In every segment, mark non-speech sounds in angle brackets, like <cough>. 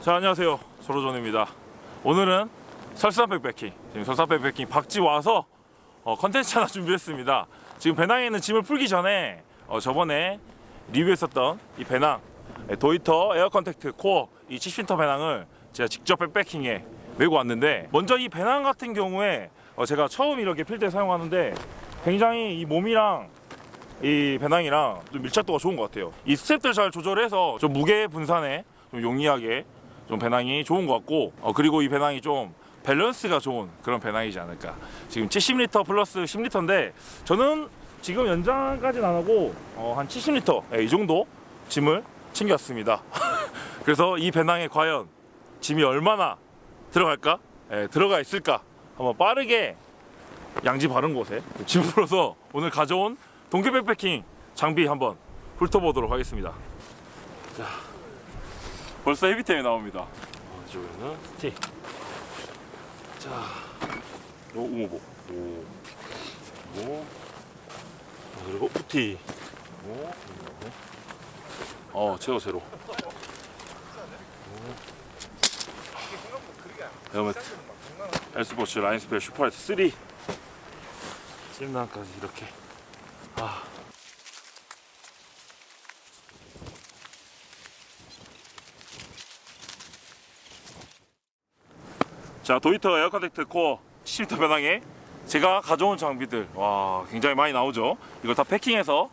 자 안녕하세요. 소로존입니다. 오늘은 설산 백패킹. 지금 설산 백패킹 박지 와서 어, 컨텐츠 하나 준비했습니다. 지금 배낭에 있는 짐을 풀기 전에 어, 저번에 리뷰했었던 이 배낭 예, 도이터 에어 컨택트 코어 이 70터 배낭을 제가 직접 백패킹에 메고 왔는데 먼저 이 배낭 같은 경우에 어, 제가 처음 이렇게 필드에 사용하는데 굉장히 이 몸이랑 이 배낭이랑 좀 밀착도가 좋은 것 같아요. 이 스텝들 잘 조절해서 좀 무게 분산에 좀 용이하게 좀 배낭이 좋은 것 같고 어, 그리고 이 배낭이 좀 밸런스가 좋은 그런 배낭이지 않을까. 지금 70리터 플러스 10리터인데 저는 지금 연장까지는 안 하고 어, 한 70리터 예, 이 정도 짐을 챙겼습니다. <laughs> 그래서 이 배낭에 과연 짐이 얼마나 들어갈까? 예, 들어가 있을까? 한번 빠르게 양지 바른 곳에 짐 풀어서 오늘 가져온 동계 백패킹 장비 한번 훑어보도록 하겠습니다. 자, 벌써 헤비템이 나옵니다. 어, 이쪽에는 스틱. 자, 요 우모복. 오, 오. 아, 그리고 우티. 오, 어, 제로 제로. 헬멧. 에스포츠 라인스페어 슈퍼라이트 3. 찜낭까지 이렇게. 아. 자 도이터 에어컨택트 코어 70m 배낭에 제가 가져온 장비들. 와 굉장히 많이 나오죠? 이걸 다 패킹해서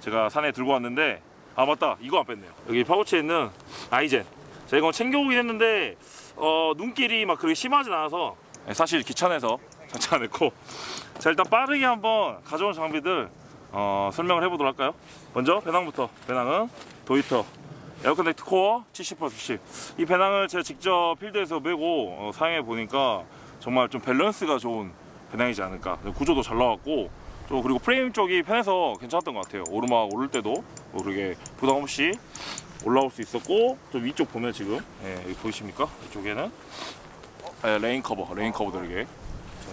제가 산에 들고 왔는데 아 맞다. 이거 안 뺐네요. 여기 파우치에 있는 아이젠. 제가 이건 챙겨오긴 했는데 어, 눈길이 막 그렇게 심하진 않아서 사실 귀찮아서 <laughs> 장착 안 했고 자 일단 빠르게 한번 가져온 장비들 어, 설명을 해보도록 할까요 먼저 배낭부터 배낭은 도이터 에어컨넥트 코어 70%10. 이 배낭을 제가 직접 필드에서 메고 어, 사용해 보니까 정말 좀 밸런스가 좋은 배낭이지 않을까. 구조도 잘 나왔고 또 그리고 프레임 쪽이 편해서 괜찮았던 것 같아요. 오르막 오를 때도 뭐 그렇게 부담 없이 올라올 수 있었고 또 위쪽 보면 지금 예, 보이십니까? 이쪽에는 예, 레인 커버, 레인 커버 들게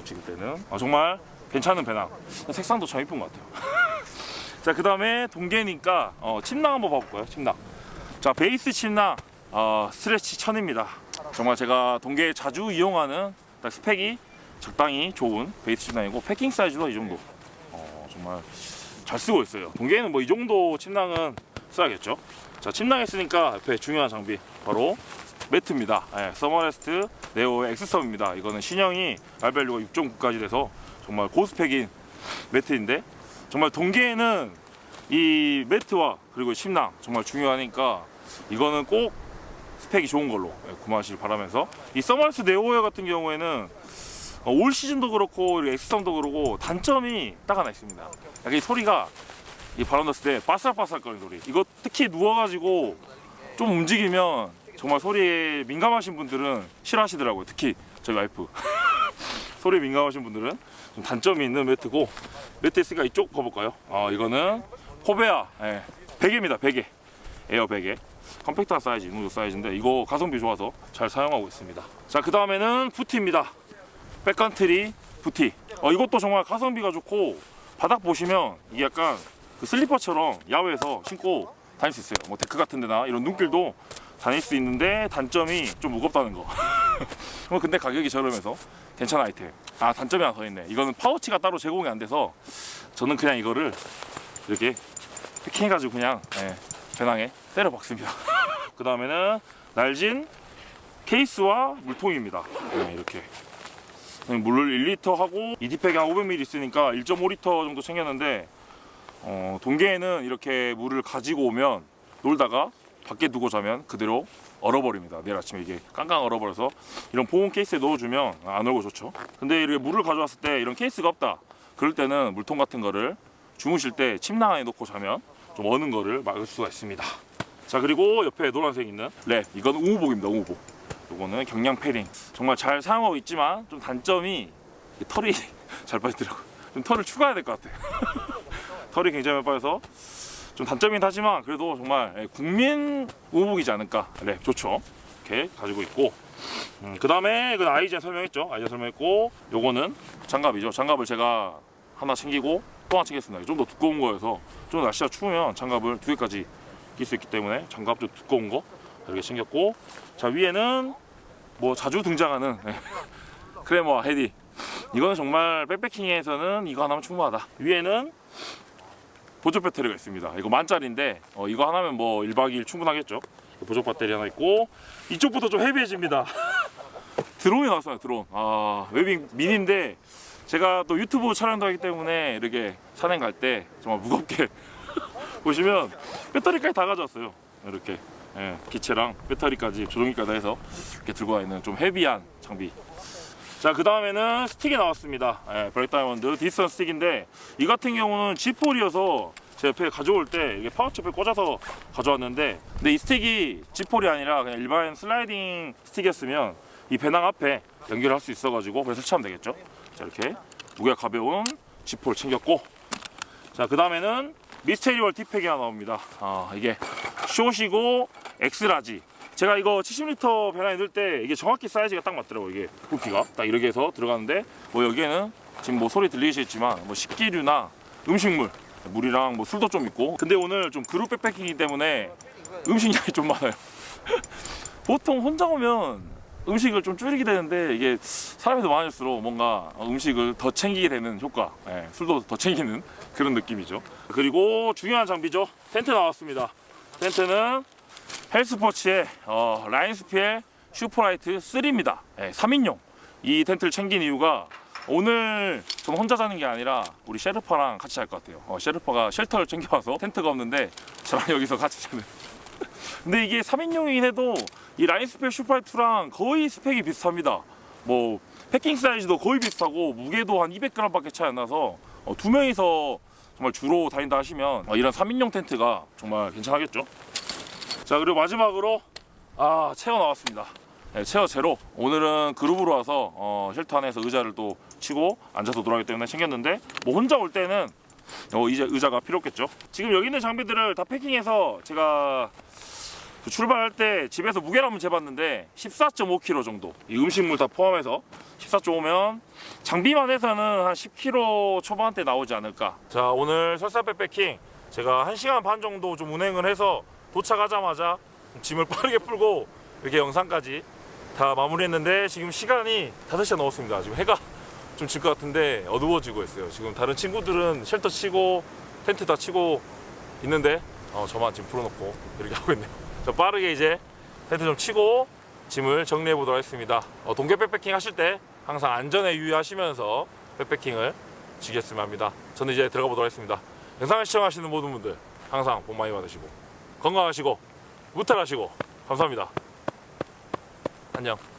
찍을 때는 아, 정말 괜찮은 배낭. 색상도 참 이쁜 것 같아요. <laughs> 자, 그 다음에 동계니까 어, 침낭 한번 봐볼까요? 침낭. 자 베이스 침낭 어, 스트레치 1000입니다. 정말 제가 동계에 자주 이용하는 딱 스펙이 적당히 좋은 베이스 침낭이고 패킹 사이즈도 이 정도. 어, 정말 잘 쓰고 있어요. 동계에는 뭐 이 정도 침낭은 써야겠죠? 자 침낭에 쓰니까 옆에 중요한 장비 바로 매트입니다. 예, 서머레스트 네오 엑스썸입니다. 이거는 신형이 알밸류가 6.9까지 돼서 정말 고스펙인 매트인데 정말 동계에는 이 매트와 그리고 침낭 정말 중요하니까 이거는 꼭 스펙이 좋은 걸로 예, 구매하시길 바라면서 이 서머스 네오웨어 같은 경우에는 어, 올 시즌도 그렇고 엑스썸도 그렇고 단점이 딱 하나 있습니다. 약간 이 소리가 이 바람 넣었을 때 바삭바삭 거리는 소리. 이거 특히 누워가지고 좀 움직이면 정말 소리에 민감하신 분들은 싫어하시더라고요. 특히 저희 와이프. <laughs> 소리에 민감하신 분들은 좀 단점이 있는 매트고 매트 있으니까 이쪽 가볼까요? 아 이거는 포베아. 예, 베개입니다 베개. 에어 베개. 컴팩트한 사이즈 이 정도 사이즈인데 이거 가성비 좋아서 잘 사용하고 있습니다. 자 그 다음에는 부티입니다. 백컨트리 부티. 어, 이것도 정말 가성비가 좋고 바닥 보시면 이게 약간 그 슬리퍼처럼 야외에서 신고 다닐 수 있어요. 뭐 데크 같은 데나 이런 눈길도 다닐 수 있는데 단점이 좀 무겁다는 거 <laughs> 어, <laughs> 근데 가격이 저렴해서 괜찮은 아이템 아 단점이 하나 더 있네 이거는 파우치가 따로 제공이 안 돼서 저는 그냥 이거를 이렇게 패킹해가지고 그냥 예, 배낭에 때려 박습니다. <laughs> 그 다음에는 날진 케이스와 물통입니다. 네, 이렇게 물을 1리터 하고 이디팩이 한 500ml 있으니까 1.5리터 정도 챙겼는데 어, 동계에는 이렇게 물을 가지고 오면 놀다가 밖에 두고 자면 그대로 얼어버립니다. 내일 아침에 이게 깡깡 얼어버려서 이런 보온 케이스에 넣어주면 안 얼고 좋죠. 근데 이렇게 물을 가져왔을 때 이런 케이스가 없다. 그럴 때는 물통 같은 거를 주무실 때 침낭 안에 놓고 자면 좀 어는 거를 막을 수가 있습니다. 자 그리고 옆에 노란색 있는 랩 이건 우무복입니다. 우무복. 이거는 경량 패링 정말 잘 사용하고 있지만 좀 단점이 이 털이 <laughs> 잘 빠지더라고요. 좀 털을 추가해야 될 것 같아요. <laughs> 털이 굉장히 빠져서 좀 단점이긴 하지만 그래도 정말 예, 국민 우무복이지 않을까. 네 좋죠. 이렇게 가지고 있고 음, 그 다음에 이건 아이젠 설명했죠. 아이젠 설명했고 요거는 장갑이죠. 장갑을 제가 하나 챙기고 또 하나 챙겼습니다. 좀 더 두꺼운 거여서 좀 날씨가 추우면 장갑을 두 개까지 낄 수 있기 때문에 장갑 좀 두꺼운 거 이렇게 챙겼고 자 위에는 뭐 자주 등장하는 <laughs> 네. 크레모아 헤디 이거는 정말 백패킹에서는 이거 하나면 충분하다 위에는 보조 배터리가 있습니다. 이거 만짜리인데 어, 이거 하나면 뭐 1박 2일 충분하겠죠? 보조 배터리 하나 있고 이쪽부터 좀 헤비해집니다. <laughs> 드론이 나왔어요 드론. 아 웨빙 미니인데 제가 또 유튜브 촬영도 하기 때문에 이렇게 산행 갈 때 정말 무겁게 <laughs> 보시면 배터리까지 다 가져왔어요. 이렇게 예, 기체랑 배터리까지 조종기까지 해서 이렇게 들고 다니는 좀 헤비한 장비 자 그 다음에는 스틱이 나왔습니다. 예, 블랙 다이아몬드. 디스턴 스틱인데 이 같은 경우는 G4이어서 제 옆에 가져올 때 이게 파우치에 꽂아서 가져왔는데 근데 이 스틱이 G4이 아니라 그냥 일반 슬라이딩 스틱이었으면 이 배낭 앞에 연결할 수 있어가지고 그래서 설치하면 되겠죠? 자 이렇게 무게가 가벼운 G4를 챙겼고. 자 그 다음에는 미스테리얼 티팩이 하나 나옵니다. 아 이게 숏이고 엑스라지 제가 이거 70리터 배낭에 넣을 때 이게 정확히 사이즈가 딱 맞더라고요. 이게 부피가. 딱 이렇게 해서 들어가는데 뭐 여기에는 지금 뭐 소리 들리시겠지만 뭐 식기류나 음식물 물이랑 뭐 술도 좀 있고. 근데 오늘 좀 그룹 백패킹이기 때문에 음식량이 좀 많아요. <laughs> 보통 혼자 오면 음식을 좀 줄이게 되는데 이게 사람이 더 많을수록 뭔가 음식을 더 챙기게 되는 효과 예, 술도 더 챙기는 그런 느낌이죠. 그리고 중요한 장비죠. 텐트 나왔습니다. 텐트는 헬스포츠의 어, 라인스피엘 슈퍼라이트 3입니다. 3인용. 이 텐트를 챙긴 이유가 오늘 전 혼자 자는 게 아니라 우리 셰르파랑 같이 잘 것 같아요. 어, 셰르파가 쉘터를 챙겨와서 텐트가 없는데 저랑 <laughs> 여기서 같이 자는. <laughs> 근데 이게 3인용이긴 해도 이 라인스피엘 슈퍼라이트 2랑 거의 스펙이 비슷합니다. 뭐 패킹 사이즈도 거의 비슷하고 무게도 한 200g밖에 차이 안 나서 어, 두 명이서 정말 주로 다닌다 하시면 어, 이런 3인용 텐트가 정말 괜찮겠죠. 자 그리고 마지막으로 아 체어 나왔습니다. 네, 체어 제로. 오늘은 그룹으로 와서 어, 쉘터 안에서 의자를 또 치고 앉아서 놀아기 때문에 챙겼는데 뭐 혼자 올 때는 어, 이제 의자가 필요 없겠죠? 지금 여기 있는 장비들을 다 패킹해서 제가 그 출발할 때 집에서 무게를 한번 재봤는데 14.5kg 정도. 이 음식물 다 포함해서 14.5면 장비만 해서는 한 10kg 초반대 나오지 않을까. 자 오늘 설사 백패킹 제가 1시간 반 정도 좀 운행을 해서 도착하자마자 짐을 <laughs> 빠르게 풀고 이렇게 영상까지 다 마무리했는데 지금 시간이 5시가 넘었습니다. 지금 해가 좀 질 것 같은데 어두워지고 있어요. 지금 다른 친구들은 쉘터 치고 텐트 다 치고 있는데 어, 저만 지금 풀어놓고 이렇게 하고 있네요. <laughs> 저 빠르게 이제 텐트 좀 치고 짐을 정리해 보도록 하겠습니다. 어, 동계 백패킹 하실 때 항상 안전에 유의하시면서 백패킹을 지켰으면 합니다. 저는 이제 들어가 보도록 하겠습니다. 영상을 시청하시는 모든 분들 항상 복 많이 받으시고 건강하시고 무탈하시고 감사합니다. 안녕.